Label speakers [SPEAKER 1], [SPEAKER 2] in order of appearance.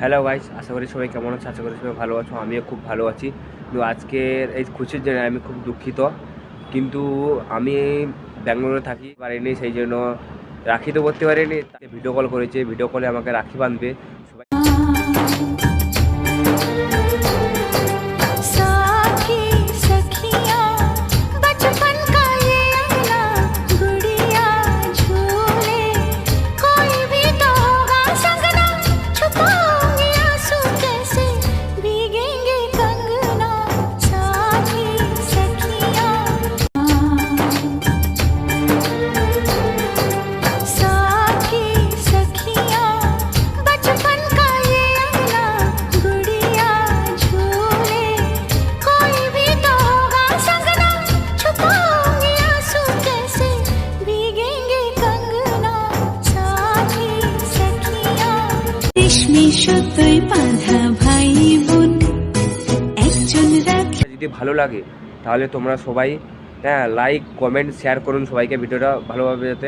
[SPEAKER 1] Hello guys আশা করি সবাই কেমন আছে? আশা করি সবাই ভালো আছো, আমিও খুব ভালো আছি। কিন্তু আজকের এই খুশির জন্য আমি খুব দুঃখিত। কিন্তু আমি ব্যাঙ্গালোরে থাকি পারিনি সেই জন্য রাখি তো করতে পারিনি। ভিডিও কল করেছে ভিডিও কলে আমাকে রাখি বাঁধবে। যদি ভালো লাগে, তাহলে তোমরা সবাই হ্যাঁ লাইক কমেন্ট শেয়ার করুন সবাইকে ভিডিওটা ভালোভাবে যাতে